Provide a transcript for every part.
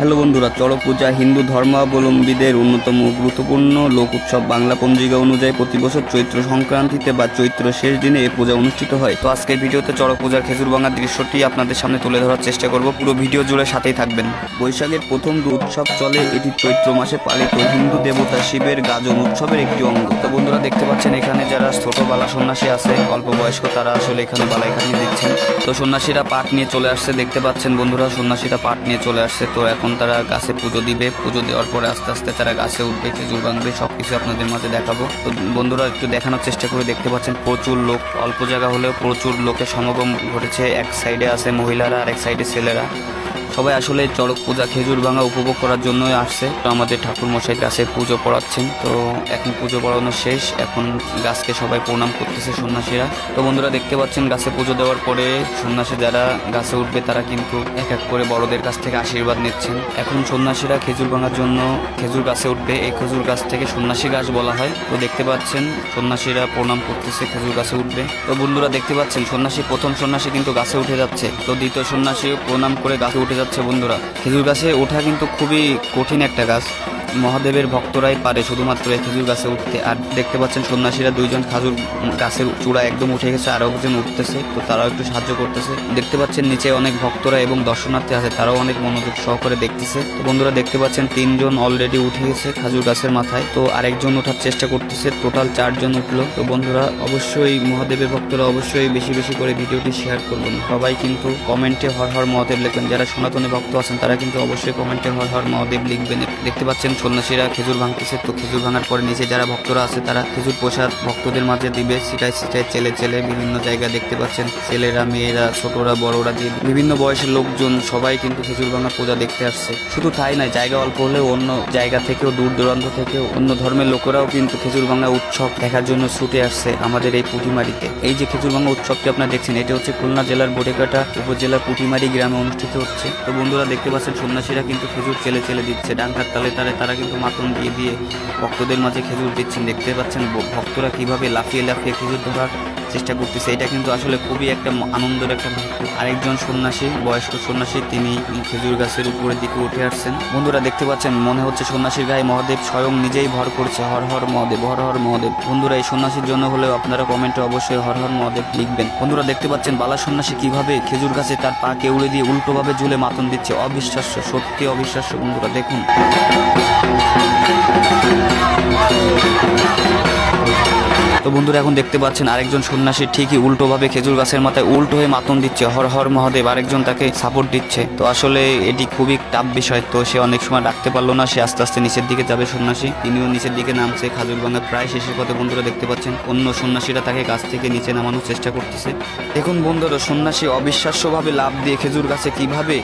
Hello বন্ধুরা চড়ক পূজা হিন্দু ধর্মাবলম্বীদের অন্যতম গুরুত্বপূর্ণ লোক উৎসব বাংলা পঞ্জিকা অনুযায়ী প্রতি বছর চৈত্র সংক্রান্তিতে বা চৈত্র শেষ দিনে এই পূজা অনুষ্ঠিত হয়। তো আজকের ভিডিওতে চড়ক পূজার খেজুর ভাঙার দৃশ্যটি আপনাদের সামনে তুলে ধরার চেষ্টা করব। পুরো ভিডিও জুড়ে সাথেই থাকবেন। বৈশাখের প্রথম দু উৎসব চলে, এটি চৈত্র মাসে পালিত হিন্দু দেবতা শিবের গাজন উৎসবের একটি অঙ্গ। তো বন্ধুরা, দেখতে পাচ্ছেন এখানে যারা ছোট বালা সন্ন্যাসী আছে, অল্প বয়স্ক তারা আসলে এখানে বালাই খাটিয়ে দিচ্ছেন। তো সন্ন্যাসীরা পাট নিয়ে চলে আসছে, দেখতে পাচ্ছেন বন্ধুরা, সন্ন্যাসীরা পাট নিয়ে চলে আসছে। তো এখন তারা গাছে পুজো দিবে। পুজো দেওয়ার পরে আস্তে আস্তে তারা গাছে উঠবে, খেজুর ভাঙবে সব কিছু আপনাদের মাঝে দেখাবো। তো বন্ধুরা একটু দেখানোর চেষ্টা করে দেখতে পাচ্ছেন, প্রচুর লোক। অল্প জায়গা হলেও প্রচুর লোকের সমাগম ঘটেছে। এক সাইডে আছে মহিলারা আর এক সাইডে ছেলেরা। সবাই আসলে চড়ক পূজা খেজুর ভাঙা উপভোগ করার জন্যই আসছে। তো আমাদের ঠাকুর মশাই গাছে পুজো পড়াচ্ছেন। তো এখন পুজো পড়ানো শেষ। এখন গাছকে সবাই প্রণাম করতেছে সন্ন্যাসীরা। তো বন্ধুরা দেখতে পাচ্ছেন, গাছে পুজো দেওয়ার পরে সন্ন্যাসী যারা গাছে উঠবে, তারা কিন্তু এক এক করে বড়দের কাছ থেকে আশীর্বাদ নিচ্ছেন। এখন সন্ন্যাসীরা খেজুর ভাঙার জন্য খেজুর গাছে উঠবে। এই খেজুর গাছ থেকে সন্ন্যাসী গাছ বলা হয়। তো দেখতে পাচ্ছেন, সন্ন্যাসীরা প্রণাম করতেছে খেজুর গাছে উঠবে। তো বন্ধুরা দেখতে পাচ্ছেন, সন্ন্যাসী, প্রথম সন্ন্যাসী কিন্তু গাছে উঠে যাচ্ছে। তো দ্বিতীয় সন্ন্যাসী প্রণাম করে গাছে উঠে যাচ্ছে। বন্ধুরা। খেজুর গাছে ওঠা কিন্তু খুবই কঠিন একটা গাছ। মহাদেবের ভক্তরাই পারে শুধুমাত্র এই খেজুর গাছে উঠতে। আর দেখতে পাচ্ছেন সন্ন্যাসীরা দুইজন খাজুর গাছের চূড়া একদম উঠে গেছে, আরও একজন উঠতেছে, তো তারাও একটু সাহায্য করতেছে। দেখতে পাচ্ছেন নিচে অনেক ভক্তরা এবং দর্শনার্থী আছে, তারাও অনেক মনোযোগ সহকারে দেখতেছে। তো বন্ধুরা দেখতে পাচ্ছেন তিনজন অলরেডি উঠে গেছে খাজুর গাছের মাথায়, তো আরেকজন ওঠার চেষ্টা করতেছে টোটাল চারজন উঠল। তো বন্ধুরা অবশ্যই মহাদেবের ভক্তরা অবশ্যই বেশি বেশি করে ভিডিওটি শেয়ার করবেন। সবাই কিন্তু কমেন্টে হর হর মহাদেব লিখবেন, যারা সনাতনী ভক্ত আছেন তারা কিন্তু অবশ্যই কমেন্টে হর হর মহাদেব লিখবেন। দেখতে পাচ্ছেন সন্ন্যাসীরা খেজুর ভাঙতেছে। তো খেজুর ভাঙার পরে নিচে যারা ভক্তরা আছে, তারা খেজুর প্রসাদ ভক্তদের মাঝে দিবে। সেটাই সেটাই চেলে চেলে বিভিন্ন জায়গা দেখতে পাচ্ছেন। ছেলেরা, মেয়েরা, ছোটরা, বড়রা দিয়ে বিভিন্ন বয়সের লোকজন সবাই কিন্তু খেজুর ভাঙা পূজা দেখতে আসছে। শুধু তাই নয়, জায়গা অল্প হলেও অন্য জায়গা থেকেও, দূর দূরান্ত থেকেও অন্য ধর্মের লোকেরাও কিন্তু খেজুর ভাঙা উৎসব দেখার জন্য ছুটে আসছে আমাদের এই পুঁটিমারিতে এই যে খেজুর ভাঙা উৎসবটি আপনারা দেখছেন, এটি হচ্ছে খুলনা জেলার বটেকাটা উপজেলার পুঁটিমারি গ্রামে অনুষ্ঠিত হচ্ছে। তো বন্ধুরা, দেখতে পাচ্ছেন সন্ন্যাসীরা কিন্তু খেজুর চেলে চেলে দিচ্ছে। ডাঙ্কার তালে তারা কিন্তু মাতন দিয়ে দিয়ে ভক্তদের মাঝে খেজুর দিচ্ছেন। দেখতে পাচ্ছেন ভক্তরা কীভাবে লাফিয়ে লাফিয়ে খেজুর ধরার চেষ্টা করতেছে। এটা কিন্তু আসলে খুবই একটা আনন্দের একটা আরেকজন সন্ন্যাসী, বয়স্ক সন্ন্যাসী, তিনি খেজুর গাছের উপরের দিকে উঠে আসছেন। বন্ধুরা দেখতে পাচ্ছেন, মনে হচ্ছে সন্ন্যাসীর গায়ে মহাদেব স্বয়ং নিজেই ভর করছে, হর হর মহাদেব, হর হর মহাদেব। বন্ধুরা, এই সন্ন্যাসীর জন্য হলেও আপনারা কমেন্টে অবশ্যই হর হর মহাদেব লিখবেন। বন্ধুরা, দেখতে পাচ্ছেন, বালা সন্ন্যাসী কীভাবে খেজুর গাছে তার পা কেউড়ে দিয়ে উল্টোভাবে ঝুলে মাতন দিচ্ছে। অবিশ্বাস্য, সত্যি অবিশ্বাস্য, বন্ধুরা, দেখুন। তো বন্ধুরা, এখন দেখতে পাচ্ছেন আরেকজন সন্ন্যাসী ঠিকই উল্টোভাবে খেজুর গাছের মাথায় উল্টো হয়ে মাতন দিচ্ছে। হর হর মহাদেব আরেকজন তাকে সাপোর্ট দিচ্ছে। তো আসলে এটি খুবই টাফ বিষয়। তো সে অনেক সময় ডাকতে পারল না, সে আস্তে আস্তে নিচের দিকে যাবে সন্ন্যাসী। তিনিও নিচের দিকে নামছে, খাজুর ভাঙা প্রায় শেষের পথে বন্ধুরা দেখতে পাচ্ছেন। অন্য সন্ন্যাসীরা তাকে গাছ থেকে নিচে নামানোর চেষ্টা করতেছে। দেখুন বন্ধুরা, সন্ন্যাসী অবিশ্বাস্যভাবে লাভ দিয়ে খেজুর গাছে কীভাবে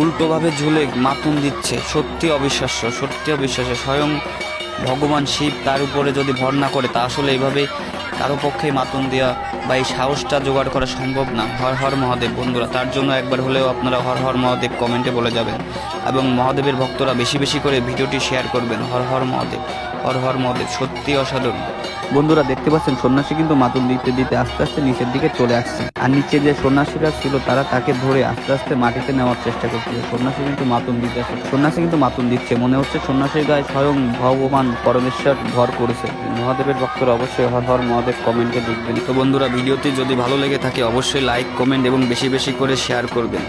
উল্টোভাবে ঝুলে মাতুন দিচ্ছে। সত্যি অবিশ্বাস্য সত্যি অবিশ্বাস্য। স্বয়ং ভগবান শিব তার উপরে যদি ভর না করে, তা আসলে এইভাবে কারও পক্ষে মাতন দেওয়া বা এই সাহসটা জোগাড় করা সম্ভব না। হর হর মহাদেব বন্ধুরা, তার জন্য একবার হলেও আপনারা হর হর মহাদেব কমেন্টে বলে যাবেন। এবং মহাদেবের ভক্তরা বেশি বেশি করে ভিডিওটি শেয়ার করবেন। হর হর মহাদেব। হর হর মহাদেব সত্যি অসাধারণ। বন্ধুরা, দেখতে পাচ্ছেন, সন্ন্যাসী কিন্তু মাতুল দিতে দিতে আস্তে আস্তে নিচের দিকে চলে আসছে। আর নিচে যে সন্ন্যাসীরা ছিল, তারা তাকে ধরে আস্তে আস্তে মাটিতে নেওয়ার চেষ্টা করছিল। সন্ন্যাসী কিন্তু মাতুন দিতে আসে। সন্ন্যাসী কিন্তু মাতুন দিচ্ছে। মনে হচ্ছে সন্ন্যাসীর গায়ে স্বয়ং ভগবান পরমেশ্বর ভর করেছে। মহাদেবের ভক্তরা অবশ্যই হর হর মহাদেব কমেন্টে লিখবেন। তো বন্ধুরা, ভিডিওটি যদি ভালো লেগে থাকে, অবশ্যই লাইক, কমেন্ট এবং বেশি বেশি করে শেয়ার করবেন।